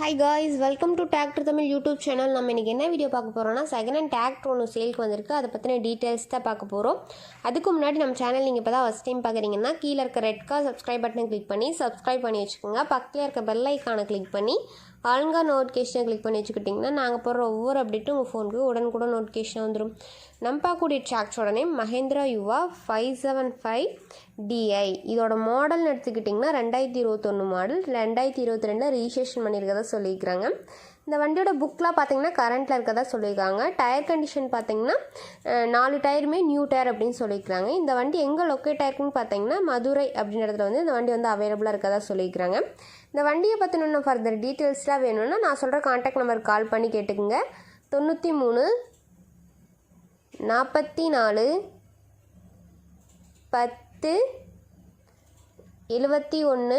Hi guys welcome to tractor Tamil YouTube channel நம்ம இன்றைக்கி என்ன வீடியோ பார்க்க போகிறோம்னா செகண்ட் ஹேண்ட் டிராக்டர் ஒன்று சேலுக்கு வந்திருக்கு. அதை பற்றின டீட்டெயில்ஸ் தான் பார்க்க போகிறோம் அதுக்கு முன்னாடி நம்ம சேனல் நீங்கள் இப்போ தான் ஃபஸ்ட் டைம் பார்க்குறீங்கன்னா கீழே இருக்க ரெட் கார் சப்ஸ்கிரைப் பட்டனை கிளிக் பண்ணி சப்ஸ்கிரைப் பண்ணி வச்சுக்கோங்க. பக்கத்தில் இருக்க பெல் ஐக்கானை கிளிக் பண்ணி ஆளுங்க நோட்டிஃபிகேஷனை கிளிக் பண்ணி வச்சுக்கிட்டிங்கன்னா நாங்கள் போடுற ஒவ்வொரு அப்டேட்டும் உங்கள் ஃபோனுக்கு உடனுக்குடன் நோட்டிஃபிகேஷன் வந்துடும் நம்ம பார்க்கக்கூடிய டிராக்டரோட name Mahindra Yuva five seven five DI இதோட மாடல்னு எடுத்துக்கிட்டிங்கன்னா ரெண்டாயிரத்தி இருபத்தொன்று மாடல் ரெண்டாயிரத்தி இருபத்தி ரெண்டில் ரிஜிஸ்ட்ரேஷன் பண்ணியிருக்கதா சொல்லியிருக்கிறாங்க. இந்த வண்டியோட புக்கெலாம் பார்த்தீங்கன்னா கரண்ட்டில் இருக்கதா சொல்லியிருக்காங்க. டயர் கண்டிஷன் பார்த்தீங்கன்னா நாலு டயருமே நியூ டயர் அப்படின்னு சொல்லியிருக்கிறாங்க. இந்த வண்டி எங்கே லொக்கேட் ஆயிருக்குன்னு பார்த்தீங்கன்னா மதுரை அப்படின்ற இடத்துல வந்து இந்த வண்டி வந்து அவைலபிளாக இருக்கதா சொல்லியிருக்கிறாங்க. இந்த வண்டியை பற்றின ஃபர்தர் டீட்டெயில்ஸ்லாம் வேணும்னா நான் சொல்கிற காண்டாக்ட் நம்பருக்கு கால் பண்ணி கேட்டுக்குங்க. தொண்ணூற்றி மூணு நாற்பத்தி நாலு பத்து எழுபத்தி ஒன்று